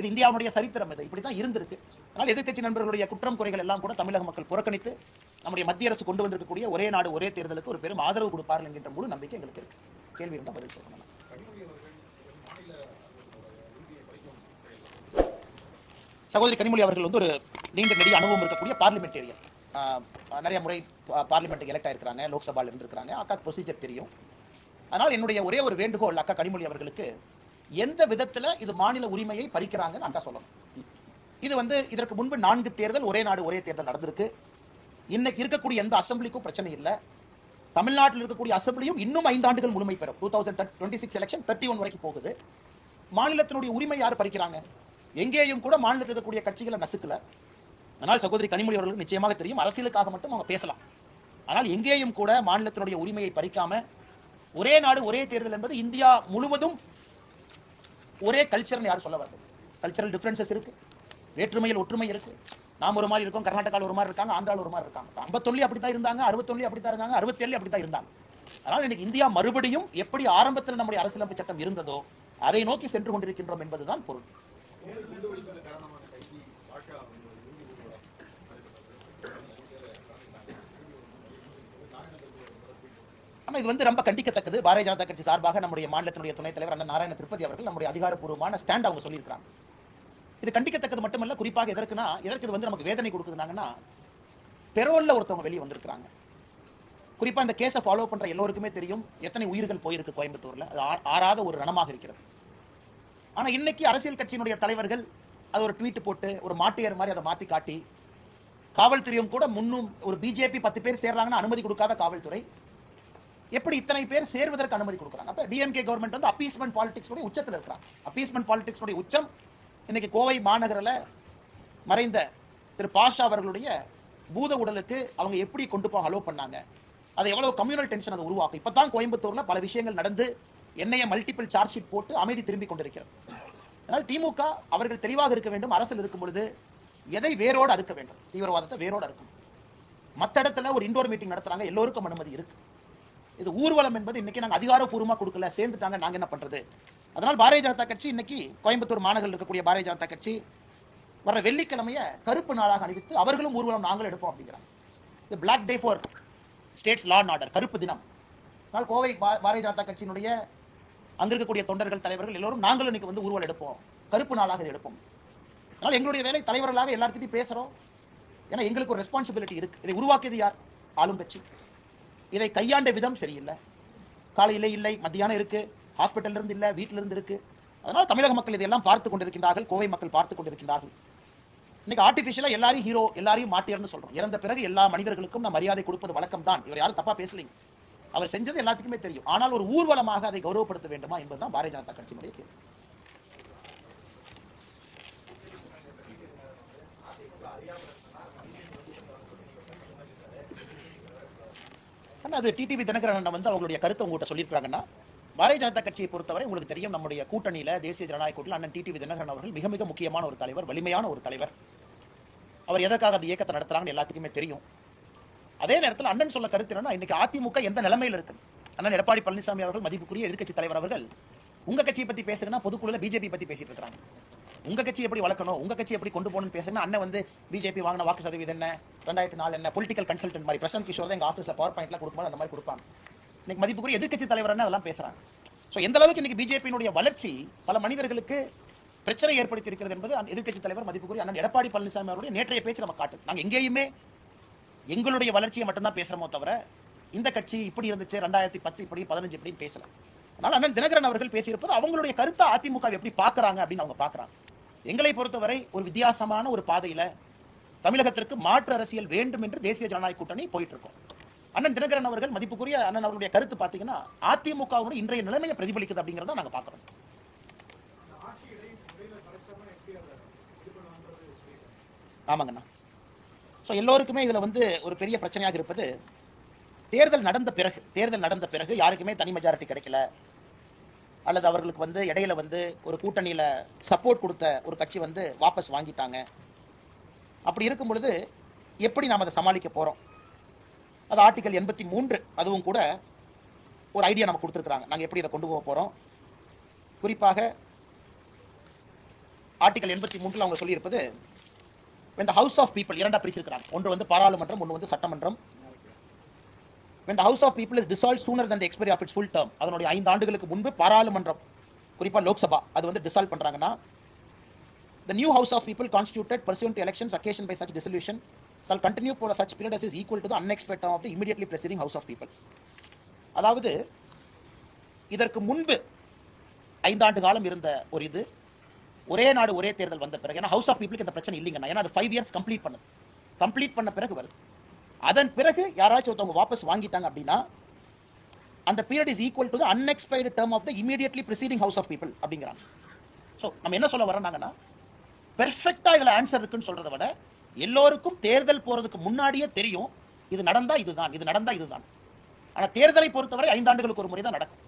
இது இந்தியாவுடைய சரித்திரம் இது. இப்படி தான் இருந்திருக்கு. அதனால் எதிர்க்கட்சி நண்பர்களுடைய குற்றம் குறைகள் எல்லாம் கூட தமிழக மக்கள் புறக்கணித்து நம்முடைய மத்திய அரசு கொண்டு வந்திருக்கக்கூடிய ஒரே நாடு ஒரே தேர்தலுக்கு ஒரு பெரும் ஆதரவு கொடுப்பார்கள் என்கின்ற முழு நம்பிக்கை எங்களுக்கு இருக்கு. கேள்வி இருந்தால் பதில் சொல்லணும் சகோதரி கனிமொழி அவர்கள் வந்து ஒரு நீண்ட நெடிய அனுபவம் இருக்கக்கூடிய பார்லிமெண்டேரியன். நிறைய முறை பார்லிமெண்ட்டுக்கு எலெக்ட் ஆயிருக்கிறாங்க லோக்சபாவில் இருந்திருக்கிறாங்க. அக்கா ப்ரொசீஜர் தெரியும். அதனால் என்னுடைய ஒரே ஒரு வேண்டுகோள் அக்கா கனிமொழி அவர்களுக்கு எந்த விதத்தில் இது மாநில உரிமையை பறிக்கிறாங்கன்னு அக்கா சொல்லணும். இது வந்து இதற்கு முன்பு நான்கு தேர்தல் ஒரே நாடு ஒரே தேர்தல் நடந்திருக்கு. இன்னைக்கு இருக்கக்கூடிய எந்த அசம்பிளிக்கும் பிரச்சனை இல்லை. தமிழ்நாட்டில் இருக்கக்கூடிய அசம்பிளியும் இன்னும் ஐந்து ஆண்டுகள் முழுமை பெறும். Two thousand twenty six election thirty one வரைக்கும் போகுது. மாநிலத்தினுடைய உரிமை யார் பறிக்கிறாங்க? எங்கேயும் கூட மாநிலத்தில் இருக்கக்கூடிய கட்சிகளை நசுக்கல. ஆனால் சகோதரி கனிமொழி அவர்களுக்கு நிச்சயமாக தெரியும் அரசியலுக்காக மட்டும் அவங்க பேசலாம். ஆனால் எங்கேயும் கூட மாநிலத்தினுடைய உரிமையை பறிக்காம ஒரே நாடு ஒரே தேர்தல் என்பது இந்தியா முழுவதும் ஒரே கல்ச்சர்னு யாரும் சொல்ல வரல. கல்ச்சரல் டிஃப்ரென்சஸ் இருக்கு. வேற்றுமையில் ஒற்றுமை இருக்கு. நாம் ஒரு மாதிரி இருக்கோம் கர்நாடகாவில் ஒரு மாதிரி இருக்காங்க ஆந்திராவில் ஒரு மாதிரி இருக்காங்க. ஐம்பத்தொன்னுலி அப்படி தான் இருந்தாங்க அறுபத்தொன்னுலி அப்படி தான் இருந்தாங்க அறுபத்தேழு அப்படி தான் இருந்தாங்க. அதனால் இன்னைக்கு இந்தியா மறுபடியும் எப்படி ஆரம்பத்தில் நம்முடைய அரசியலமைப்பு சட்டம் இருந்ததோ அதை நோக்கி சென்று கொண்டிருக்கின்றோம் என்பதுதான் பொருள். ஆனால் இது வந்து ரொம்ப கண்டிக்கத்தக்கது. பாரதிய ஜனதா கட்சி சார்பாக நம்முடைய மாநிலத்தினுடைய துணைத் தலைவர் அண்ணன் நாராயண திருப்பதி அவர்கள் நம்முடைய அதிகாரப்பூர்வமான ஸ்டாண்ட் அவங்க சொல்லியிருக்காங்க இது கண்டிக்கத்தக்கது மட்டுமல்ல குறிப்பாக எதற்குனா எதற்கு இது வந்து நமக்கு வேதனை கொடுக்குதுனாங்கன்னா பெரோல்ல ஒருத்தவங்க வெளியே வந்திருக்கிறாங்க. குறிப்பா இந்த கேஸை ஃபாலோ பண்ற எல்லோருக்குமே தெரியும் எத்தனை உயிர்கள் போயிருக்கு கோயம்புத்தூர்ல. அது ஆறாத ஒரு ரணமாக இருக்கிறது. ஆனா இன்னைக்கு அரசியல் கட்சியினுடைய தலைவர்கள் அது ஒரு ட்வீட் போட்டு ஒரு மாட்டியர் மாதிரி அதை மாற்றி காட்டி காவல்துறையும் கூட முன்னும் ஒரு பிஜேபி பத்து பேர் சேர்றாங்கன்னா அனுமதி கொடுக்காத காவல்துறை எப்படி இத்தனை பேர் சேர்வதற்கு அனுமதி கொடுக்குறாங்க? அப்ப டிஎம்கே கவர்மெண்ட் வந்து அப்பீஸ்மெண்ட் பாலிடிக்ஸ் உச்சத்தில் இருக்கிறாங்க. அப்பீஸ்மெண்ட் பாலிடிக்ஸோடைய உச்சம் இன்னைக்கு கோவை மாநகரில் மறைந்த திரு பாஷா அவர்களுடைய பூத உடலுக்கு அவங்க எப்படி கொண்டு போக அலோவ் பண்ணாங்க? அது எவ்வளவு கம்யூனல் டென்ஷன் அதை உருவாக்கும்? இப்பதான் கோயம்புத்தூர்ல பல விஷயங்கள் நடந்து என்னைய மல்டிபிள் சார்ஜ் ஷீட் போட்டு அமைதி திரும்பி கொண்டிருக்கிறது. அதனால் திமுக அவர்கள் தெளிவாக இருக்க வேண்டும். அரசில் இருக்கும் பொழுது எதை வேரோடு அறுக்க வேண்டும்? தீவிரவாதத்தை வேரோடு அறுக்கணும் மற்ற இடத்துல ஒரு இண்டோர் மீட்டிங் நடத்துறாங்க. எல்லோருக்கும் அனுமதி இருக்கு. இது ஊர்வலம் என்பது இன்னைக்கு நாங்கள் அதிகாரப்பூர்வமா கொடுக்கல சேர்ந்துட்டாங்க நாங்கள் என்ன பண்ணுறது அதனால் பாரதிய ஜனதா கட்சி இன்னைக்கு கோயம்புத்தூர் மாநகரில் இருக்கக்கூடிய பாரதிய ஜனதா கட்சி வர வெள்ளிக்கிழமையை கருப்பு நாளாக அணிவித்து அவர்களும் ஊர்வலம் நாங்களும் எடுப்போம் அப்படிங்கிறாங்க. இது black day for states law and order கருப்பு தினம். அதனால் கோவை பா- பாரதிய ஜனதா கட்சியினுடைய அங்கே இருக்கக்கூடிய தொண்டர்கள் தலைவர்கள் எல்லோரும் நாங்களும் இன்னைக்கு வந்து ஊர்வலம் எடுப்போம். கருப்பு நாளாக எடுப்போம். அதனால் எங்களுடைய வேலை தலைவர்களாக எல்லார்கிட்டையும் பேசுகிறோம் ஏன்னா எங்களுக்கு ஒரு ரெஸ்பான்சிபிலிட்டி இருக்குது இதை உருவாக்கியது யார்? ஆளும் கட்சி. இதை கையாண்ட விதம் சரியில்லை. காலையிலே இல்லை மத்தியானம் இருக்கு ஹாஸ்பிட்டல் இருந்து இல்லை வீட்டில இருந்து இருக்கு. அதனால தமிழக மக்கள் இதையெல்லாம் பார்த்து கொண்டிருக்கின்றார்கள் கோவை மக்கள் பார்த்து கொண்டிருக்கின்றார்கள். இன்னைக்கு ஆர்டிபிஷியலா எல்லாரையும் ஹீரோ எல்லாரையும் மாட்டியர்னு சொல்றோம். இறந்த பிறகு எல்லா மனிதர்களுக்கும் நம்ம மரியாதை கொடுப்பது வழக்கம் தான். இவர் யாரும் தப்பா பேசலீங்க. அவர் செஞ்சது எல்லாத்துக்குமே தெரியும். ஆனால் ஒரு ஊர்வலமாக அதை கௌரவப்படுத்த வேண்டுமா என்பதுதான் பாரதிய ஜனதா கட்சியினுடைய கேள்வி. அது டிடிவி தினகரன் அண்ணன் வந்து அவங்களுடைய கருத்தை உங்கள்கிட்ட சொல்லியிருக்காங்கன்னா பாரதிய ஜனதா கட்சியை பொறுத்தவரை உங்களுக்கு தெரியும் நம்முடைய கூட்டணியில தேசிய ஜனநாயக கூட்டணியில் அண்ணன் டிடிவி தினகரன் அவர்கள் மிக மிக முக்கியமான ஒரு தலைவர் வலிமையான ஒரு தலைவர். அவர் எதற்காக அந்த இயக்கத்தை நடத்துறாங்கன்னு எல்லாத்துக்குமே தெரியும். அதே நேரத்தில் அண்ணன் சொல்ல கருத்து என்னன்னா இன்னைக்கு அதிமுக எந்த நிலைமையில் இருக்கு? அண்ணன் எடப்பாடி பழனிசாமி அவர்கள் மதிப்புக்குரிய எதிர்க்கட்சி தலைவர் அவர்கள் உங்க கட்சியை பத்தி பேசுங்கன்னா பொதுக்குழுல பிஜேபி பத்தி பேசிட்டு இருக்காங்க உங்க கட்சி எப்படி வளர்க்கணும்? உங்க கட்சி எப்படி கொண்டு போகணும்னு பேசுனா அண்ணன் வந்து பிஜேபி வாங்கின வாக்கு சதவீதம் என்ன? ரெண்டாயிரத்தி நாலு என்ன? பொலிட்டிக்கல் கன்சல்டன்ட் மாதிரி. பிரசாந்த் கிஷோர் தான் எங்க ஆஃபீஸ்ல பவர் பாயிண்ட்ல கொடுக்கும்போது அந்த மாதிரி கொடுப்பாங்க. இன்னைக்கு மதிப்புக்குரிய எதிர்கட்சி தலைவர் அதெல்லாம் பேசுறாங்க. ஸோ எந்த அளவுக்கு இன்னைக்கு பிஜேபியினுடைய வளர்ச்சி பல மனிதர்களுக்கு பிரச்சனை ஏற்படுத்தி இருக்கிறது என்பது அந்த தலைவர் மதிப்புக்குரிய அண்ணன் எடப்பாடி பழனிசாமி அவருடைய நேற்றைய பேச்சு நம்ம காட்டு நாங்கள் எங்கேயுமே எங்களுடைய வளர்ச்சியை மட்டும்தான் பேசுறோமோ தவிர இந்த கட்சி இப்படி இருந்துச்சு ரெண்டாயிரத்தி பத்து இப்படி பதினஞ்சு இப்படின்னு பேசல. அதனால அண்ணன் தினகரன் அவர்கள் பேசியிருப்பது அவங்களுடைய கருத்தை அதிமுக எப்படி பார்க்குறாங்க அப்படின்னு அவங்க பார்க்குறாங்க. எங்களை பொறுத்தவரை ஒரு வித்தியாசமான ஒரு பாதையில தமிழகத்திற்கு மாற்று அரசியல் வேண்டும் என்று தேசிய ஜனநாயக கூட்டணி போயிட்டு இருக்கோம் அண்ணன் தினகரன் அவர்கள் மதிப்புக்குரிய அண்ணன் அவர்களுடைய கருத்து பார்த்தீங்கன்னா அதிமுகவுடைய இன்றைய நிலைமையை பிரதிபலிக்குது அப்படிங்கிறத நாங்க பார்க்குறோம். ஆமாங்கண்ணா ஸோ எல்லோருக்குமே இதில் வந்து ஒரு பெரிய பிரச்சனையாக இருப்பது தேர்தல் நடந்த பிறகு தேர்தல் நடந்த பிறகு யாருக்குமே தனி மெஜாரிட்டி கிடைக்கல. அல்லது அவர்களுக்கு வந்து இடையில வந்து ஒரு கூட்டணியில் சப்போர்ட் கொடுத்த ஒரு கட்சி வந்து வாபஸ் வாங்கிட்டாங்க. அப்படி இருக்கும் பொழுது எப்படி நாம் அதை சமாளிக்க போகிறோம் அது ஆர்டிகல் எண்பத்தி மூன்று அதுவும் கூட ஒரு ஐடியா நம்ம கொடுத்துருக்குறாங்க. நாங்கள் எப்படி இதை கொண்டு போக போகிறோம் குறிப்பாக ஆர்டிகல் எண்பத்தி மூன்றில் அவங்க சொல்லியிருப்பது இந்த ஹவுஸ் ஆஃப் பீப்புள் இரண்டாக இரண்டா பிரிச்சிருக்கிறாங்க. ஒன்று வந்து பாராளுமன்றம் ஒன்று வந்து சட்டமன்றம். When the house of people is dissolved sooner than the expiry of its full term அதனுடைய ஐந்து ஆண்டுகளுக்கு முன்பு பாராளுமன்றம் குறிப்பா லோக்சபா அது வந்து டிசால்வ் பண்றாங்கன்னா the new house of people constituted pursuant to elections occasioned by such dissolution shall continue for such period as is equal to the unexpired term of the immediately preceding house of people அதாவது இதற்கு முன்பு ஐந்தாண்டு காலம் இருந்த ஒரு இது ஒரே நாடு ஒரே தேர்தல் வந்த பிறகு ஏன்னா ஹவுஸ் ஆஃப் பீப்புளுக்கு இந்த பிரச்சனை இல்லைங்கண்ணா ஏன்னா அது ஃபைவ் இயர்ஸ் கம்ப்ளீட் பண்ணுது கம்ப்ளீட் பண்ண பிறகு வருது அதன் பிறகு யாராச்சும் ஒருத்தவங்க வாபஸ் வாங்கிட்டாங்க அப்படின்னா அந்த period is equal to the unexpired term of the immediately preceding house of people அப்படிங்கிறாங்க. ஸோ நம்ம என்ன சொல்ல வரோம்னாங்கன்னா பெர்ஃபெக்டாக இதில் ஆன்சர் இருக்குன்னு சொல்கிறத விட எல்லோருக்கும் தேர்தல் போகிறதுக்கு முன்னாடியே தெரியும் இது நடந்தால் இதுதான் இது நடந்தால் இதுதான். ஆனால் தேர்தலை பொறுத்தவரை ஐந்தாண்டுகளுக்கு ஒரு முறை தான் நடக்கும்.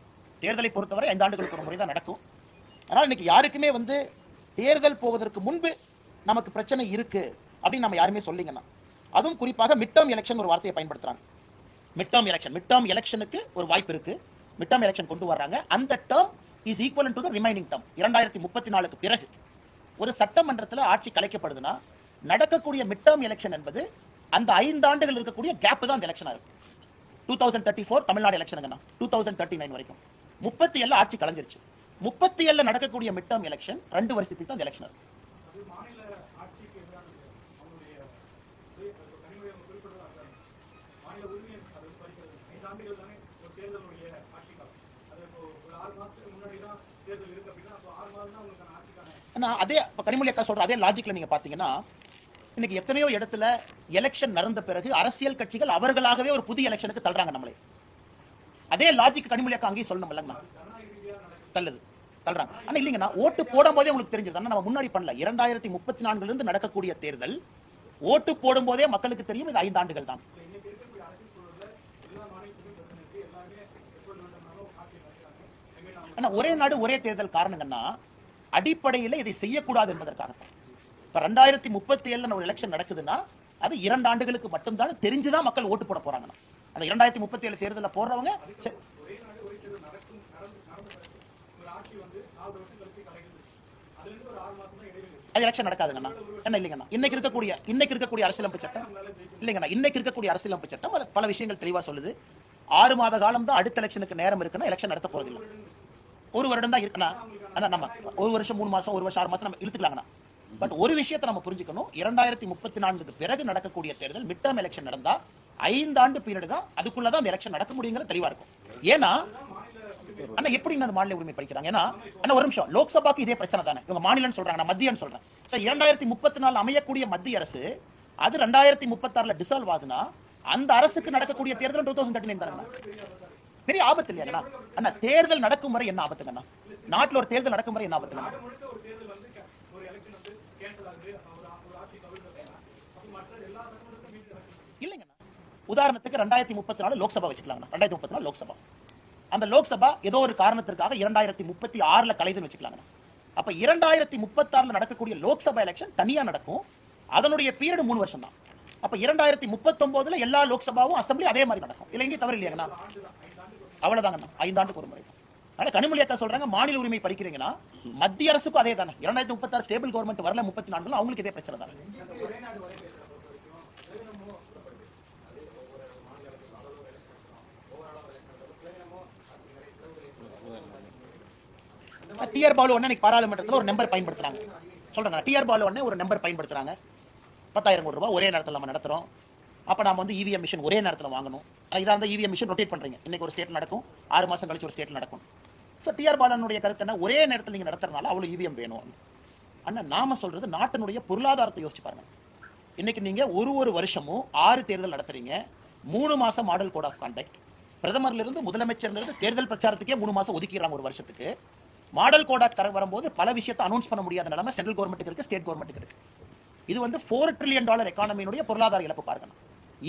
தேர்தலை பொறுத்தவரை ஐந்தாண்டுகளுக்கு ஒரு முறை தான் நடக்கும். ஆனால் இன்னைக்கு யாருக்குமே வந்து தேர்தல் போவதற்கு முன்பு நமக்கு பிரச்சனை இருக்குது அப்படின்னு நம்ம யாருமே சொல்லிங்கன்னா அதுவும் குறிப்பாக மிட் டேர்ம் எலெக்ஷன் ஒரு வார்த்தையை பயன்படுத்துறாங்க. Mid term election mid term எலெக்ஷனுக்கு ஒரு வாய்ப்பு இருக்கு. மிட் டேர்ம் எலெக்ஷன் கொண்டு வர்றாங்க. அந்த term is equal to the remaining term இரண்டாயிரத்தி முப்பத்தி நாலுக்கு பிறகு ஒரு சட்டமன்றத்தில் ஆட்சி கலைக்கப்படுதுன்னா நடக்கக்கூடிய மிட் டேர்ம் எலெக்ஷன் என்பது அந்த ஐந்து ஆண்டுகள் இருக்கக்கூடிய கேப் தான் அந்த எலெக்ஷனாக இருக்கும் two thousand thirty four Tamil Nadu எலெக்ஷனுங்கண்ணா two thousand thirty nine வரைக்கும். முப்பத்தி ஏழு ஆட்சி கலைஞ்சிருச்சு. முப்பத்தி ஏழில் நடக்கக்கூடிய மிட் டேர்ம் எலெக்ஷன் ரெண்டு வருஷத்துக்கு தான் அந்த எலெக்ஷன் இருக்கும் அது மாநில ஆட்சிக்கு எதிரானது அவங்களுடைய சுய- தனிமனித குறிப்பிட்டதா இருக்காங்க மாநில உரிமையை அது பறிக்கிறது ஐந்து ஆண்டுகள் தானே ஒரு தேர்தலுடைய ஆட்சி காலம் அது இப்போ ஒரு ஆறு மாசத்துக்கு முன்னாடி தான் தேர்தல் இருக்கு அப்படின்னா அப்போ ஆறு மாதம் தான் உங்களுக்கான ஆட்சிக்கான ஆனா அதே கனிமொழி அக்கா சொல்ற அதே லாஜிக்ல நீங்க பாத்தீங்கன்னா இன்னைக்கு எத்தனையோ இடத்துல எலெக்ஷன் நடந்த பிறகு அரசியல் கட்சிகள் அவர்களாகவே ஒரு புதிய எலெக்ஷனுக்கு தள்ளுறாங்க நம்மளே. அதே லாஜிக் கனிமொழி அக்கா அங்கேயும் சொல்லணும் இல்லைங்கண்ணா தள்ளுது. தள்ளுறாங்க. ஆனா இல்லைங்கண்ணா ஓட்டு போடும் போதே உங்களுக்கு தெரிஞ்சது ஆனா நம்ம முன்னாடி பண்ணல. இரண்டாயிரத்தி முப்பத்தி நான்குல இருந்து நடக்கக்கூடிய தேர்தல் ஓட்டு போடும் போதே மக்களுக்கு தெரியும் இது ஐந்து ஆண்டுகள் தான் இன்னைக்கு இருக்கக்கூடிய அரசியல் சூழல்ல எல்லா மாநிலத்துக்கும் பிரச்சனை இருக்கு எல்லாருமே எப்போது வேண்டுமானாலும் ஆட்சியை நடக்கிறாங்க எங்கே நாம ஆனா ஒரே நாடு ஒரே தேர்தல் காரணங்கன்னா அடிப்படையில் இதை செய்யக்கூடாது என்பதற்காக. இப்ப ரெண்டாயிரத்தி முப்பத்தி ஏழுல ஒரு எலெக்ஷன் நடக்குதுன்னா அது இரண்டு ஆண்டுகளுக்கு மட்டும்தான் தெரிஞ்சுதான் மக்கள் ஓட்டு போட போறாங்கன்னா அந்த இரண்டாயிரத்தி முப்பத்தி ஏழு தேர்தலில் போடுறவங்க அது எலெக்ஷன் நடக்காதுங்கண்ணா. என்ன இல்லைங்கண்ணா? இன்னைக்கு இருக்கக்கூடிய இன்னைக்கு இருக்கக்கூடிய அரசியலமைப்பு சட்டம். இல்லைங்கண்ணா இன்னைக்கு இருக்கக்கூடிய அரசியலமைப்பு சட்டம் பல- விஷயங்கள் தெளிவா சொல்லுது. ஆறு மாத காலம் தான் அடுத்த எலெக்ஷனுக்கு நேரம் இருக்குன்னா எலெக்ஷன் நடத்த போறதில்லை. ஒரு வருடம் தான் இருக்கணும். ஆனா நம்ம ஒரு வருஷம் மூணு மாசம் ஒரு வருஷம் ஆறு மாசம் நம்ம இழுத்துக்கலாங்கண்ணா. பட் ஒரு விஷயத்தை நம்ம புரிஞ்சுக்கணும். இரண்டாயிரத்தி முப்பத்தி நான்குக்கு பிறகு நடக்கக்கூடிய தேர்தல் மிட் டேர்ம் எலெக்ஷன் நடந்தா ஐந்தாண்டு பீரியட் தான் அதுக்குள்ளதான் அந்த எலெக்ஷன் நடக்க முடியுங்கிற தெளிவா இருக்கும். ஏன்னா ஆனா எப்படி அந்த மாநில உரிமை படிக்கிறாங்க ஏன்னா அண்ணா ஒரு நிமிஷம். லோக்சபாக்கு இதே பிரச்சனை தானே? இவங்க மாநிலம்னு சொல்றாங்க நான் மத்தியன்னு சொல்றேன். சார் இரண்டாயிரத்தி முப்பத்தி நாலு அமையக்கூடிய மத்திய அரசு அது ரெண்டாயிரத்தி முப்பத்தாறுல டிசால்வ் ஆகுதுன்னா அந்த அரசுக்கு நடக்கக்கூடிய தேர்தல் டூ தௌசண்ட் தேர்ட்டின் நைன் பெரிய ஆபத்து இல்லையா அண்ணா? தேர்தல் நடக்கும் முறை என்ன ஆபத்துங்கண்ணா நாட்டில் ஒரு தேர்தல் நடக்கும் முறை என்ன ஆபத்துங்கண்ணா முழுக்க இல்லைங்கண்ணா உதாரணத்துக்கு ரெண்டாயிரத்தி முப்பத்தி நாலு லோக்சபா வச்சுக்கலாங்கண்ணா ரெண்டாயிரத்தி முப்பத்தி நாலு லோக்சபா. அந்த லோக்சபா ஏதோ ஒரு காரணத்திற்காக இரண்டாயிரத்தி முப்பத்தி ஆறுல கலைதுன்னு வச்சுக்கலாங்கண்ணா அப்ப இரண்டாயிரத்தி முப்பத்தாறுல நடக்கக்கூடிய லோக்சபா எலெக்ஷன் தனியா நடக்கும். அதனுடைய பீரியட் மூணு வருஷம் தான் அப்ப இரண்டாயிரத்தி முப்பத்தொன்பதுல எல்லா லோக்சபாவும் அசம்பிளி அதே மாதிரி நடக்கும். இல்லை எங்கேயும் தவறு இல்லையாங்கண்ணா அவ்வளவுதாங்கண்ணா ஐந்தாண்டுக்கு ஒரு முறை. அதனால கனிமொழி அக்கா சொல்றாங்க மாநில உரிமை படிக்கிறீங்கன்னா மத்திய அரசுக்கும் அதே தானே இரண்டாயிரத்தி முப்பத்தாறு ஸ்டேபிள் கவர்மெண்ட் வரல முப்பத்தி நான்குல அவங்களுக்கு இதே பிரச்சனை தானே. டிஆர் பாலு ஒண்ணே பாராளுமன்றத்தில் ஒரு நம்பர் பயன்படுத்துறாங்க. சொல்றேன் டிஆர் பாலு ஒண்ணே ஒரு நம்பர் பயன்படுத்துறாங்க. பத்தாயிரம் கோடி ரூபாய் ஒரே நேரத்தில் நம்ம நடத்துறோம். அப்போ நம்ம வந்து இவிஎம் மிஷின் ஒரே நேரத்தில் வாங்கணும். இதாக இருந்தால் இவிஎம் மிஷின் ரொட்டேட் பண்ணுறீங்க இன்னைக்கு ஒரு ஸ்டேட் நடக்கும். ஆறு மாதம் கழிச்சு ஒரு ஸ்டேட் நடக்கும். ஸோ டிஆர் பாலனுடைய கருத்து என்ன? ஒரே நேரத்தில் நீங்கள் நடத்துறதுனால அவ்வளோ இவிஎம் வேணும் அண்ணா நாம சொல்றது நாட்டினுடைய பொருளாதாரத்தை யோசிச்சு பாருங்க. இன்னைக்கு நீங்க ஒரு ஒரு வருஷமும் ஆறு தேர்தல் நடத்துறீங்க. மூணு மாசம் மாடல் கோட் ஆஃப் கான்டக்ட் பிரதமர்ல இருந்து முதலமைச்சர்ல இருந்து தேர்தல் பிரச்சாரத்துக்கே மூணு மாசம் ஒதுக்கிறாங்க ஒரு வருஷத்துக்கு. மாடல் கோட் ஆஃப் வரும்போது பல விஷயத்தை அனௌன்ஸ் பண்ண முடியாத நிலைமை சென்ட்ரல் கவர்மெண்ட்டுக்கு இருக்கு ஸ்டேட் கவர்மெண்ட்டுக்கு இருக்கு. இது வந்து ஃபோர் ட்ரில்லியன் டாலர் எக்கானமியினுடைய பொருளாதார இழப்பு பாருங்க.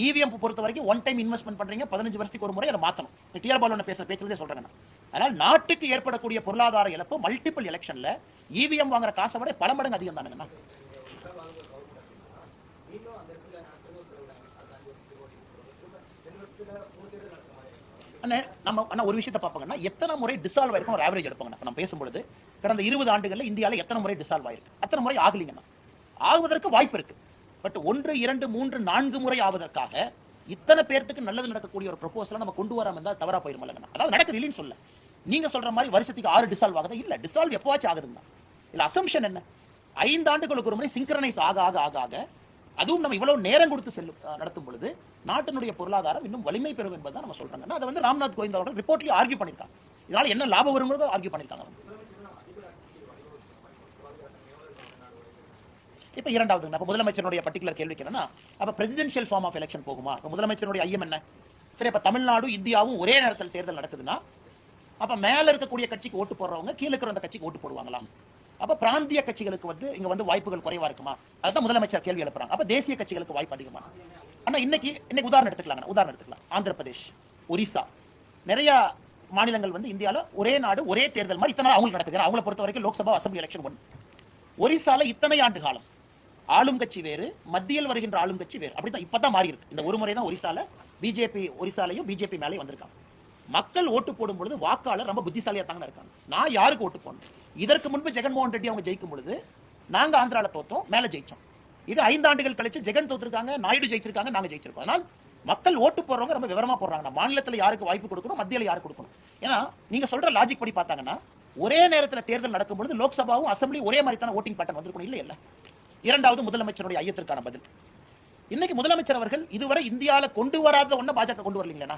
இவிஎம் பொறுத்த வரைக்கும் ஒன் டைம் இன்வெஸ்ட்மெண்ட் பண்றீங்க பதினஞ்சு வருஷத்துக்கு ஒரு முறை அதை மாத்தணும். டிஆர் பாலோட பேசுற பேச்சுலேயே சொல்றேன் நான். அதனால் நாட்டுக்கு ஏற்படக்கூடிய பொருளாதார இழப்பு மல்டிபிள் எலெக்ஷன்ல இவிஎம் வாங்குற காசை விட பல மடங்கு அதிகம் தானுங்கண்ணா நம்ம ஆனால் ஒரு விஷயத்தை பார்ப்பாங்கன்னா எத்தனை முறை டிசால்வ் ஆயிருக்கும் ஒரு ஆவரேஜ் எடுப்பாங்க நம்ம பேசும்பொழுது கடந்த இருபது ஆண்டுகளில் இந்தியாவில் எத்தனை முறை டிசால்வ் ஆயிருக்கு? அத்தனை முறை ஆகலிங்கண்ணா ஆகுவதற்கு வாய்ப்பு இருக்குது பட் ஒன்று இரண்டு மூன்று நான்கு முறை ஆவதற்காக இத்தனை பேர்த்துக்கு நல்லது நடக்கக்கூடிய ஒரு ப்ரொபோசலை நம்ம கொண்டு வராம இருந்தால் தவறா போயிருமில்லங்கண்ணா அதாவது நடக்குது இல்லைன்னு சொல்ல. நீங்க சொல்ற மாதிரி வருஷத்துக்கு ஆறு டிசால்வ் ஆகுது? இல்ல. டிசால்வ் எப்போவாச்சும் ஆகுதுங்கண்ணா. இல்ல அசம்ஷன் என்ன? ஐந்து ஆண்டுகளுக்கு ஒரு முறை சிங்க்ரனைஸ் ஆக ஆக ஆக ஆக அதுவும் நம்ம இவ்வளவு நேரம் கொடுத்து செல்லும் நடத்தும் பொழுது நாட்டினுடைய பொருளாதாரம் இன்னும் வலிமை பெறும் என்பதை நம்ம சொல்றாங்க அதை வந்து ராம்நாத் கோவிந்த் அவர்கள் ரிப்போர்ட்லயே ஆர்கியூ பண்ணிருக்காங்க இதனால என்ன லாபம் வருங்கிறத ஆர்கியூ பண்ணிருக்காங்க இப்ப இரண்டாவது அப்ப முதலமைச்சருடைய பர்டிகுலர் கேள்வி என்னன்னா அப்போ பிரசிடென்ஷியல் ஃபார்ம் ஆஃப் எலெக்ஷன் போகுமா? அப்ப முதலமைச்சருடைய ஐயம் என்ன? சரி இப்போ தமிழ்நாடு இந்தியாவும் ஒரே நேரத்தில் தேர்தல் நடக்குதுன்னா அப்ப மேல இருக்கக்கூடிய கட்சிக்கு ஓட்டு போடுறவங்க கீழே இருக்கிற அந்த கட்சிக்கு ஓட்டு போடுவாங்களா? அப்ப பிராந்திய கட்சிகளுக்கு வந்து இங்க வந்து வாய்ப்புகள் குறைவா இருக்குமா? அதுதான் முதலமைச்சர் கேள்வி எழுப்புறாங்க. அப்ப தேசிய கட்சிகளுக்கு வாய்ப்பு அதிகமா? ஆனா இன்னைக்கு இன்னைக்கு உதாரணம் எடுத்துக்கலாங்க உதாரணம் எடுத்துக்கலாம். ஆந்திர பிரதேஷ் ஒரிசா. நிறைய மாநிலங்கள் வந்து இந்தியால ஒரே நாடு ஒரே தேர்தல் மாதிரி இத்தனை நாள் அவங்களுக்கு நடக்குது. அவங்கள பொறுத்த வரைக்கும் லோக்சபா அசம்பிளி எலெக்ஷன் ஒன்று ஒரிசால இத்தனை ஆண்டு காலம் ஆளும் கட்சி வேறு மத்தியில் வருகின்ற ஆளும் கட்சி வேறு. அப்படிதான் இப்பதான் மாறி இருக்கு. இந்த ஒரு முறை தான் ஒரிசால பிஜேபி ஒரிசாலையும் பிஜேபி மேலேயும் வந்திருக்காங்க. மக்கள் ஓட்டு போடும் பொழுது வாக்காளர் ரொம்ப புத்திசாலியா தாங்க இருக்காங்க. நான் யாருக்கு ஓட்டு போடணும்? இதற்கு முன்பு ஜெகன்மோகன் ரெட்டி அவங்க ஜெயிக்கும் பொழுது நாங்க ஆந்திரால தோத்தோம் மேல ஜெயிச்சோம். இது ஐந்து ஆண்டுகள் கழிச்சு ஜெகன் தோத்திருக்காங்க நாயுடு ஜெயிச்சிருக்காங்க நாங்க ஜெயிச்சிருக்கோம். அதனால் மக்கள் ஓட்டு போடுறவங்க ரொம்ப விவரமா போடுறாங்க மாநிலத்தில் யாருக்கு வாய்ப்பு கொடுக்கணும் மத்தியில் யாருக்கு கொடுக்கணும்? ஏன்னா நீங்க சொல்ற லாஜிக் படி பார்த்தாங்கன்னா ஒரே நேரத்தில் தேர்தல் நடக்கும் பொழுது லோக்சபாவும் அசம்பிளி ஒரே மாதிரி தானே ஓட்டிங் பேட்டர்ன் வந்திருக்கணும் இல்லை இரண்டாவது முதலமைச்சருடைய ஐயத்திற்கான பதில். இன்னைக்கு முதலமைச்சர் அவர்கள் இதுவரை இந்தியால கொண்டு வராத ஒன்றை பாஜக கொண்டு வரலீங்களா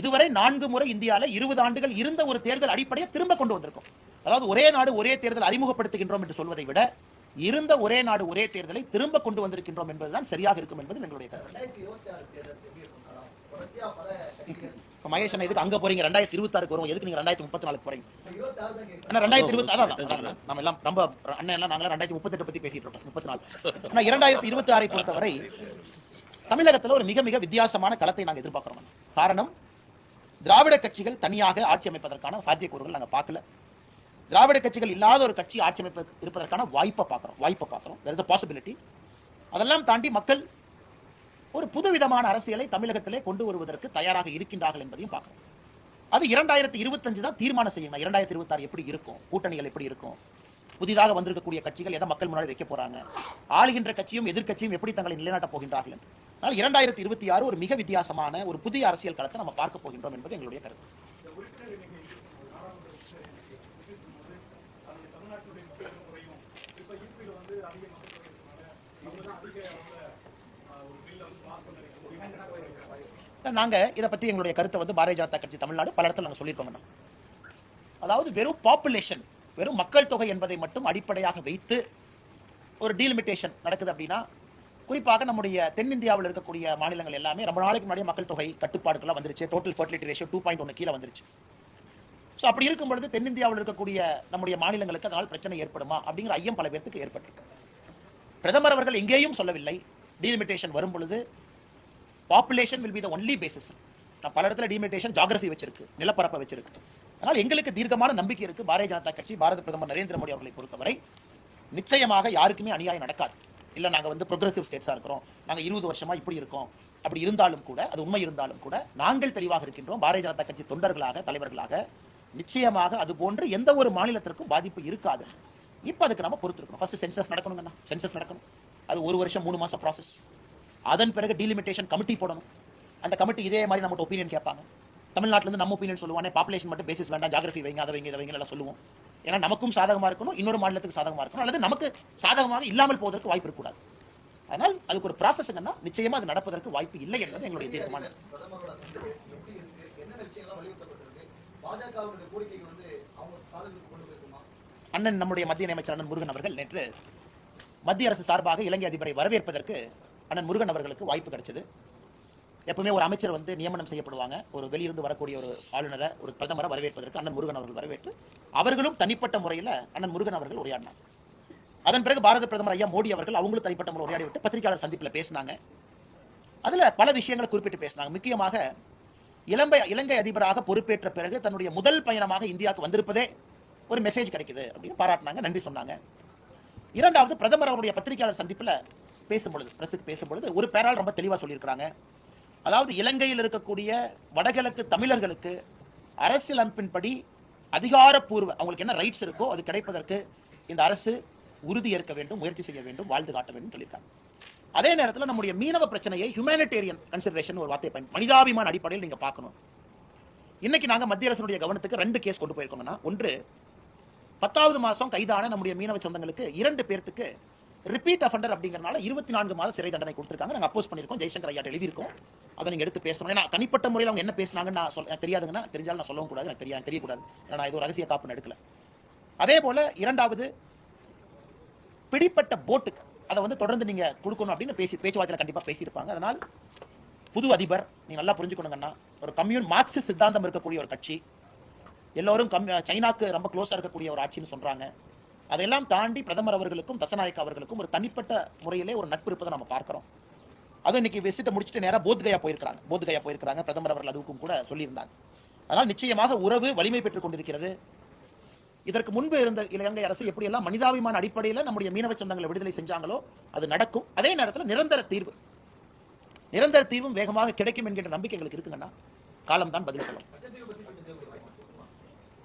இதுவரை நான்கு முறை இந்தியால இருபது ஆண்டுகள் இருந்த ஒரு தேர்தல் அடிப்படையை திரும்ப கொண்டு வந்திருக்கும். அதாவது ஒரே நாடு ஒரே தேர்தல் அறிமுகப்படுத்துகின்றோம் என்று சொல்வதை விட இருந்த ஒரே நாடு ஒரே தேர்தலை திரும்ப கொண்டு வந்திருக்கின்றோம் என்பதுதான் சரியாக இருக்கும் என்பது எங்களுடைய கருத்து. ரெண்டாயிரத்தி இருபத்தி மகேஷ் அண்ணா இதுக்கு அங்க போறீங்க? ரெண்டாயிரத்தி இருபத்தி ஆறுக்கு வரும் எதுக்கு நீங்க ரெண்டாயிரத்தி முப்பத்தி நாலுக்கு போறீங்க? இருபத்தி ஆனா ரெண்டாயிரத்தி இருபத்தி அதான் நம்ம எல்லாம் ரொம்ப அண்ணன் எல்லாம் நாங்க ரெண்டாயிரத்தி முப்பத்தெட்டு பத்தி பேசிட்டு இருக்கோம். முப்பத்தி நாலு ஆனா இரண்டாயிரத்தி இருபத்தி ஆறை பொறுத்தவரை தமிழகத்துல ஒரு மிக மிக வித்தியாசமான களத்தை நாங்க எதிர்பார்க்கிறோம் காரணம் திராவிட கட்சிகள் தனியாக ஆட்சி அமைப்பதற்கான சாத்தியக்கூறுகள் நாங்க பார்க்கல. திராவிட கட்சிகள் இல்லாத ஒரு கட்சி ஆட்சி அமைப்பு இருப்பதற்கான வாய்ப்பை பார்க்கிறோம். வாய்ப்பை பார்க்கிறோம். There is a possibility. அதெல்லாம் தாண்டி மக்கள் ஒரு புதுவிதமான அரசியலை தமிழகத்திலே கொண்டு வருவதற்கு தயாராக இருக்கின்றார்கள் என்பதையும் பார்க்கிறோம். அது இரண்டாயிரத்தி இருபத்தஞ்சு தான் தீர்மானம் செய்யணும் இரண்டாயிரத்தி இருபத்தாறு எப்படி இருக்கும்? கூட்டணிகள் எப்படி இருக்கும்? புதிதாக வந்திருக்கக்கூடிய கட்சிகள் எதை மக்கள் முன்னாடி வைக்க போறாங்க? ஆளுகின்ற கட்சியும் எதிர்க்கட்சியும் எப்படி தங்களை நிலைநாட்டப் போகின்றார்கள்? என்று. அதனால் இரண்டாயிரத்தி இருபத்தி ஆறு ஒரு மிக வித்தியாசமான ஒரு புதிய அரசியல் களத்தை நம்ம பார்க்க போகின்றோம் என்பது எங்களுடைய கருத்து. அதிக நாங்கள் இதை பற்றி எங்களுடைய கருத்தை வந்து பாரதிய ஜனதா கட்சி தமிழ்நாடு பல இடத்துல நாங்கள் சொல்லியிருக்கோங்கண்ணா அதாவது வெறும் பாப்புலேஷன் வெறும் மக்கள் தொகை என்பதை மட்டும் அடிப்படையாக வைத்து ஒரு டீலிமிட்டேஷன் நடக்குது அப்படின்னா குறிப்பாக நம்முடைய தென்னிந்தியாவில் இருக்கக்கூடிய மாநிலங்கள் எல்லாமே ரொம்ப நாளைக்கு முன்னாடி மக்கள் தொகை கட்டுப்பாடுகள்லாம் வந்துருச்சு. Total fertility ratio two point ஒன்று கீழே வந்துருச்சு. ஸோ அப்படி இருக்கும் பொழுது தென்னிந்தியாவில் இருக்கக்கூடிய நம்முடைய மாநிலங்களுக்கு அதனால் பிரச்சனை ஏற்படுமா அப்படிங்கிற ஐயம் பல பேர்த்துக்கு ஏற்பட்டிருக்கு. பிரதமர் அவர்கள் எங்கேயும் சொல்லவில்லை. டீலிமிட்டேஷன் வரும் பொழுது population will be the only basis நான் பல இடத்துல டீமிட்டேஷன் ஜாகிரபி வச்சிருக்கு நிலப்பரப்பை வச்சிருக்கு. அதனால் எங்களுக்கு தீர்க்கமான நம்பிக்கை இருக்கு பாரதிய ஜனதா கட்சி பாரத பிரதமர் நரேந்திர மோடி அவர்களை பொறுத்தவரை. நிச்சயமாக யாருக்குமே அநியாயம் நடக்காது. இல்லை நாங்கள் வந்து ப்ரொக்ரெசிவ் ஸ்டேட்ஸாக இருக்கிறோம் நாங்கள் இருபது வருஷமாக இப்படி இருக்கோம். அப்படி இருந்தாலும் கூட அது உண்மை இருந்தாலும் கூட நாங்கள் தெளிவாக இருக்கின்றோம் பாரதிய ஜனதா கட்சி தொண்டர்களாக தலைவர்களாக. நிச்சயமாக அது போன்று எந்த ஒரு மாநிலத்திற்கும் பாதிப்பு இருக்காது. இப்போ அதுக்கு நம்ம பொறுத்திருக்கணும். ஃபர்ஸ்ட் சென்சஸ் நடக்கணுங்கண்ணா சென்சஸ் நடக்கணும். அது ஒரு வருஷம் மூணு மாசம் ப்ராசஸ் அதன் பிறகு டீலிமிட்டேஷன் கமிட்டி போடணும். அந்த கமிட்டி இதே மாதிரி நம்மகிட்ட ஒப்பீனியன் கேட்பாங்க. தமிழ்நாட்டுல இருந்து நம்ம ஒப்பீனியன் சொல்லுவானே பாப்புலேஷன் மட்டும் பேசிஸ் வேண்டாம் ஜாகிரபி வைங்க அதை வைங்க இதை வைங்க எல்லாம் சொல்லுவோம். ஏன்னா நமக்கும் சாதகமா இருக்கணும் இன்னொரு மாநிலத்துக்கு சாதகமா இருக்கணும் அல்லது நமக்கு சாதகமாக இல்லாமல் போவதற்கு வாய்ப்பு இருக்கக்கூடாது. அதனால் அதுக்கு ஒரு ப்ராசஸ்ங்கன்னா நிச்சயமா அது நடப்பதற்கு வாய்ப்பு இல்லை என்பது எங்களுடைய தீர்க்கமான அண்ணன் நம்முடைய மத்திய அமைச்சர் அண்ணன் முருகன் அவர்கள் நேற்று மத்திய அரசு சார்பாக இலங்கை அதிபரை வரவேற்பதற்கு அண்ணன் முருகன் அவர்களுக்கு வாய்ப்பு கிடைச்சது. எப்பவுமே ஒரு அமைச்சர் வந்து நியமனம் செய்யப்படுவாங்க. ஒரு வெளியிருந்து வரக்கூடிய ஒரு ஆளுநரை ஒரு பிரதமரை வரவேற்பதற்கு அண்ணன் முருகன் அவர்கள் வரவேற்று அவர்களும் தனிப்பட்ட முறையில் அண்ணன் முருகன் அவர்கள் உரையாடினார். அதன் பிறகு பாரத பிரதமர் ஐயா மோடி அவர்கள் அவங்களும் தனிப்பட்ட முறை உரையாடி விட்டு பத்திரிகையாளர் சந்திப்பில் பேசினாங்க. அதில் பல விஷயங்களை குறிப்பிட்டு பேசினாங்க. முக்கியமாக இலங்கை இலங்கை அதிபராக பொறுப்பேற்ற பிறகு தன்னுடைய முதல் பயணமாக இந்தியாவுக்கு வந்திருப்பதே ஒரு மெசேஜ் கிடைக்குது அப்படின்னு பாராட்டினாங்க நன்றி சொன்னாங்க. இரண்டாவது பிரதமர் அவருடைய பத்திரிகையாளர் சந்திப்புல பேசும்பொழுது பிரசுக்கு பேசும்பொழுது ஒரு பேரால் ரொம்ப தெளிவா சொல்லியிருக்கிறாங்க. அதாவது இலங்கையில் இருக்கக்கூடிய வடகிழக்கு தமிழர்களுக்கு அரசியலமைப்பின்படி அதிகாரப்பூர்வ அவங்களுக்கு என்ன ரைட்ஸ் இருக்கோ அது கிடைப்பதற்கு இந்த அரசு உறுதி ஏற்க வேண்டும் முயற்சி செய்ய வேண்டும் வாழ்ந்து காட்ட வேண்டும் சொல்லியிருக்காங்க. அதே நேரத்தில் நம்முடைய மீனவ பிரச்சனையை ஹியூமனிடேரியன் கன்சிடரேஷன் ஒரு வார்த்தையை பயன் மனிதாபிமான அடிப்படையில் நீங்க பார்க்கணும். இன்னைக்கு நாங்க மத்திய அரசுடைய கவனத்துக்கு ரெண்டு கேஸ் கொண்டு போயிருக்கோம்னா ஒன்று பத்தாவது மாதம் கைதான நம்முடைய மீனவ சொந்தங்களுக்கு இரண்டு பேர்த்துக்கு ரிப்பீட் அஃபண்டர் அப்படிங்கிறனால இருபத்தி நான்கு மாதம் சிறை தண்டனை கொடுத்துருக்காங்க. நாங்கள் அப்போஸ் பண்ணியிருக்கோம். ஜெய்சங்கர் ஐயா எழுதியிருக்கோம். அதை நீங்கள் எடுத்து பேசணும். ஏன்னா தனிப்பட்ட முறையில் அவங்க என்ன பேசினாங்கன்னு நான் சொல்ல தெரியாதுங்கன்னா தெரிஞ்சாலும் நான் சொல்லவும் கூடாது. எனக்கு தெரியாது தெரியக்கூடாது. ஏன்னா நான் இது ஒரு ரகசிய காப்பு எடுக்கல. அதே போல இரண்டாவது பிடிப்பட்ட போட்டுக்கு அதை வந்து தொடர்ந்து நீங்க கொடுக்கணும் அப்படின்னு பேசி பேச்சுவார்த்தையில் கண்டிப்பாக பேசியிருப்பாங்க. அதனால் புது அதிபர் நீங்கள் நல்லா புரிஞ்சுக்கணுங்கன்னா ஒரு கம்யூன் மார்க்சிஸ்ட் சித்தாந்தம் இருக்கக்கூடிய ஒரு கட்சி எல்லோரும் கம் சைனாக்கு ரொம்ப க்ளோஸாக இருக்கக்கூடிய ஒரு ஆட்சின்னு சொல்றாங்க. அதையெல்லாம் தாண்டி பிரதமர் அவர்களுக்கும் தசநாயக் அவர்களுக்கும் ஒரு தனிப்பட்ட முறையிலே ஒரு நட்பு இருப்பதை நம்ம பார்க்குறோம். அதை இன்னைக்கு விசிட்டை முடிச்சுட்டு நேராக போத்கயா போயிருக்கிறாங்க. போத்கயா போயிருக்கிறாங்க. பிரதமர் அவர்கள் அதுக்கும் கூட சொல்லியிருந்தாங்க. அதனால் நிச்சயமாக உறவு வலிமை பெற்றுக் கொண்டிருக்கிறது. இதற்கு முன்பு இருந்த இலங்கை அரசு எப்படியெல்லாம் மனிதாபிமான அடிப்படையில் நம்முடைய மீனவ சொந்தங்களை விடுதலை செஞ்சாங்களோ அது நடக்கும். அதே நேரத்தில் நிரந்தர தீர்வு. நிரந்தர தீர்வும் வேகமாக கிடைக்கும் என்கின்ற நம்பிக்கை எங்களுக்கு இருக்குங்கன்னா காலம்தான் பதில் சொல்லலாம் கச்சத்தீவு பத்தி கொஞ்சம் தேவைப்படுது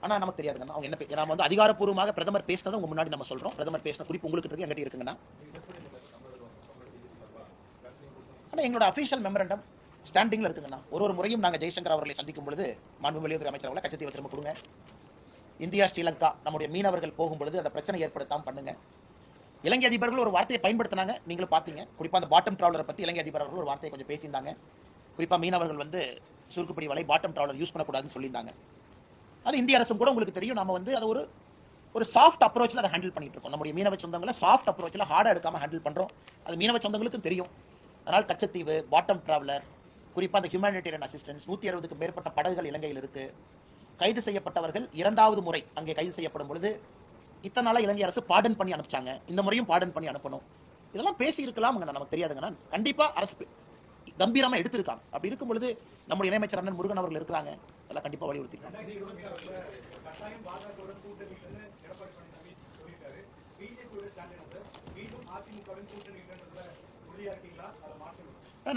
ஆனால் நமக்கு தெரியாதுங்கண்ணா அவங்க என்ன பே- வந்து அதிகாரப்பூர்வமாக பிரதமர் பேசினதை உங்க முன்னாடி நம்ம சொல்றோம். பிரதமர் பேசின குறிப்பு உங்களுக்கு இருக்கு. எங்கிட்ட இருக்குங்கண்ணா. எங்களோட அபிஷியல் மெமரண்டம் ஸ்டாண்டிங்ல இருக்குங்கண்ணா. ஒரு ஒரு முறையும் நாங்கள் ஜெய்சங்கர் அவர்களை சந்திக்கும் பொழுது மாண்பு வெளியுறவு அமைச்சர் அவர்களை கச்சத்தீவை திரும்ப கொடுங்க. இந்தியா ஸ்ரீலங்கா நம்முடைய மீனவர்கள் போகும் பொழுது அந்த பிரச்சனை ஏற்படுத்தாமல் பண்ணுங்க. இலங்கை அதிபர்கள் ஒரு வார்த்தையை பயன்படுத்தினாங்க. நீங்களும் பார்த்தீங்க. குறிப்பாக அந்த பாட்டம் ட்ராவலரை பற்றி இலங்கை அதிபர் அவர்கள் ஒரு வார்த்தையை கொஞ்சம் பேசியிருந்தாங்க. குறிப்பாக மீனவர்கள் வந்து சுருக்குப்படி வலை பாட்டம் ட்ராவலர் யூஸ் பண்ணக்கூடாதுன்னு சொல்லியிருந்தாங்க. அது இந்திய அரசும் கூட உங்களுக்கு தெரியும். நம்ம வந்து அதை ஒரு ஒரு சாஃப்ட் அப்ரோச்சில் அதை ஹேண்டில் பண்ணிட்டு இருக்கோம். நம்முடைய மீனவ சொந்தங்களை சாஃப்ட் அப்ரோச்சில் ஹார்டாக எடுக்காம ஹேண்டில் பண்ணுறோம் அது மீனவ சொந்தங்களுக்கும் தெரியும். அதனால் கச்சத்தீவு பாட்டம் டிராவலர் குறிப்பாக அந்த ஹியூமானிட்டேரியன் அசிஸ்டன்ஸ் நூற்றி அறுபதுக்கும் மேற்பட்ட படகுகள் இலங்கையில் இருக்குது கைது செய்யப்பட்டவர்கள் இரண்டாவது முறை அங்கே கைது செய்யப்படும் பொழுது இத்தனை நாளாக இலங்கை அரசு பாடன் பண்ணி அனுப்பிச்சாங்க. இந்த முறையும் பாடன் பண்ணி அனுப்பணும். இதெல்லாம் பேசியிருக்கலாம் நமக்கு தெரியாதுங்கண்ணா கண்டிப்பாக அரசு கம்பீரமாக எடுத்திருக்காங்க. அப்படி இருக்கும் பொழுது நம்முடைய இணையமைச்சர் அண்ணன் முருகன் அவர்கள் இருக்கிறாங்க. அதெல்லாம் கண்டிப்பாக வலியுறுத்திருக்காங்க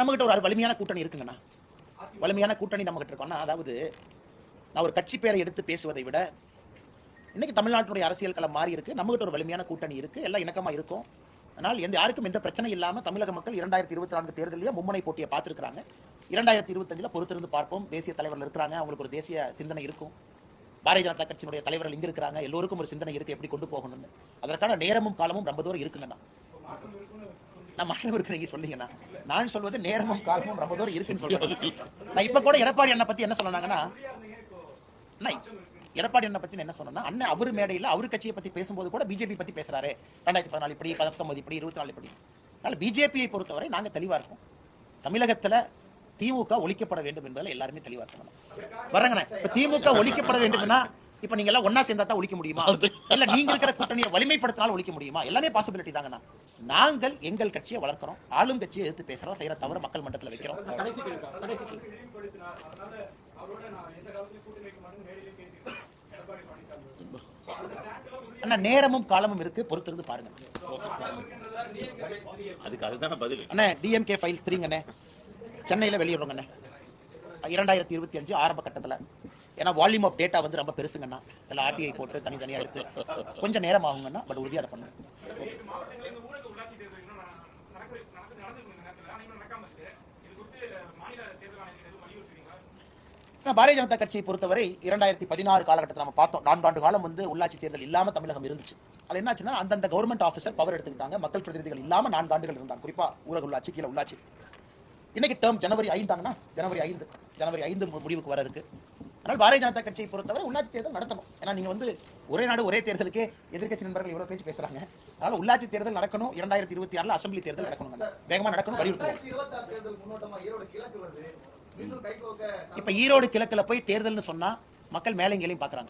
நம்மகிட்ட ஒரு வலிமையான கூட்டணி இருக்குங்கண்ணா. வலிமையான கூட்டணி நம்மகிட்ட இருக்கோம்னா அதாவது நான் ஒரு கட்சி பேரை எடுத்து பேசுவதை விட இன்னைக்கு தமிழ்நாட்டினுடைய அரசியல் களம் மாறி இருக்கு. நம்மகிட்ட ஒரு வலிமையான கூட்டணி இருக்கு. எல்லாம் இணக்கமாக இருக்கும். ஆனால் எந்த யாருக்கும் எந்த பிரச்சனை இல்லாம தமிழக மக்கள் இரண்டாயிரத்தி இருபத்தி நான்கு தேர்தலையே மும்முனை போட்டியை பார்த்துருக்காங்க இரண்டாயிரத்தி இருபத்தஞ்சில் பொறுத்திருந்து பார்ப்போம். தேசிய தலைவர்கள் இருக்கிறாங்க. அவங்களுக்கு ஒரு தேசிய சிந்தனை இருக்கும். பாரதிய ஜனதா கட்சியினுடைய தலைவர்கள் இங்க இருக்கிறாங்க. எல்லோருக்கும் ஒரு சிந்தனை இருக்கு எப்படி கொண்டு போகணும்னு. அதற்கான நேரமும் காலமும் ரொம்ப தூரம் இருக்குங்கண்ணா. நான் மாற்றம் நீங்க சொல்லிங்கண்ணா நான் சொல்வது நேரமும் காலமும் ரொம்ப தூரம் இருக்குன்னு சொல்றேன். நான் இப்ப கூட எடப்பாடி அண்ணா பத்தி என்ன சொன்னாங்கன்னா எடப்பாடி என்ன பத்தி என்ன சொன்னா அண்ணன் அவர் மேடையில அவர் கட்சியை பத்தி பேசும்போது கூட பிஜேபி பத்தி பேசுறாரு. ரெண்டாயிரத்தி பதினாலு இப்படி பத்தொன்பது இப்படி இருபத்தி நாலு இப்படி. அதனால பிஜேபியை பொறுத்தவரை நாங்க தெளிவா இருக்கோம். தமிழகத்துல திமுக ஒழிக்கப்பட வேண்டும் என்பதில் எல்லாருமே தெளிவா இருக்கணும். வரங்கண்ணா இப்ப திமுக ஒழிக்கப்பட வேண்டும்னா இப்ப நீங்க எல்லாம் ஒன்னா சேர்ந்தா தான் ஒழிக்க முடியுமா? இல்ல நீங்க இருக்கிற கூட்டணியை வலிமைப்படுத்தினாலும் ஒழிக்க முடியுமா? எல்லாமே பாசிபிலிட்டி தாங்கண்ணா. நாங்கள் எங்கள் கட்சியை வளர்க்கிறோம். ஆளும் கட்சியை எதிர்த்து பேசுறோம் செய்யற தவிர மக்கள் மன்றத்தில் வைக்கிறோம் இழிவுபடுத்தினார் அதனால அவரோட நான் எந்த காலத்திலும் கூட்டணி வைக்க மாட்டேன்னு நேரிலே பேசியிருக்கேன் எடப்பாடி பழனிசாமி அந்த ஸ்டாண்ட்ல அண்ணா நேரமும் காலமும் இருக்கு. பொறுத்திருந்து பாருங்க. அதுக்கு அதுதானே பதில். அண்ணே டிஎம்கே ஃபைல் த்ரீங்கண்ணே சென்னையில் வெளியிடுறோங்கண்ணே இரண்டாயிரத்தி இருபத்தி அஞ்சு ஆரம்ப கட்டத்தில். ஏன்னா வால்யூம் ஆஃப் டேட்டா வந்து ரொம்ப பெருசுங்கண்ணா எல்லாம் ஆர்டிஐ போட்டு தனித்தனியாக எடுத்து. கொஞ்சம் நேரம் ஆகுங்கண்ணா பட் உறுதியாக அதை பண்ணுங்க மாவட்டங்களில் இந்த ஊரக உள்ளாட்சி தேர்தல் இன்னும் நடக்க நடந்து நடந்துருக்கு இந்த நேரத்தில் ஆனால் இன்னும் நடக்காம இருக்கு இது குறித்து மாநில தேர்தல் ஆணையத்தில் எதுவும் வலியுறுத்துறீங்களா ஆனா, பாரதிய ஜனதா கட்சியை பொறுத்தவரை இரண்டாயிரத்தி பதினாறு காலகட்டத்தில் நம்ம பார்த்தோம். நான்காண்டு காலம் வந்து உள்ளாட்சி தேர்தல் இல்லாம தமிழகம் இருந்துச்சு. அது என்னாச்சுன்னா அந்தந்த கவர்மெண்ட் ஆஃபீஸர் பவர் எடுத்துக்கிட்டாங்க. மக்கள் பிரதிநிதிகள் இல்லாம நான்காண்டுகள் இருந்தாங்க. குறிப்பா ஊரக உள்ளாட்சி கீழே உள்ளாட்சி. இன்னைக்கு டேர்ம் ஜனவரி ஐந்தாங்கன்னா ஜனவரி ஐந்து ஜனவரி ஐந்து முடிவுக்கு வர இருக்கு. அதனால் பாரதிய ஜனதா கட்சியை பொறுத்தவரை உள்ளாட்சி தேர்தல் நடத்தணும். ஏன்னா நீங்க வந்து ஒரே நாடு ஒரே தேர்தலுக்கே எதிர்க்கட்சி நண்பர்கள் இவ்வளவு பேச்சு பேசுறாங்க. அதனால உள்ளாட்சி தேர்தல் நடக்கணும். இரண்டாயிரத்தி இருபத்தி ஆறுல அசம்பிளி தேர்தல் நடக்கணும் வேகமா நடக்கணும் வலியுறுத்துவோம். இப்ப ஈரோடு கிழக்குல போய் தேர்தல்னு சொன்னா மக்கள் மேலே இங்கேயும் பாக்குறாங்க.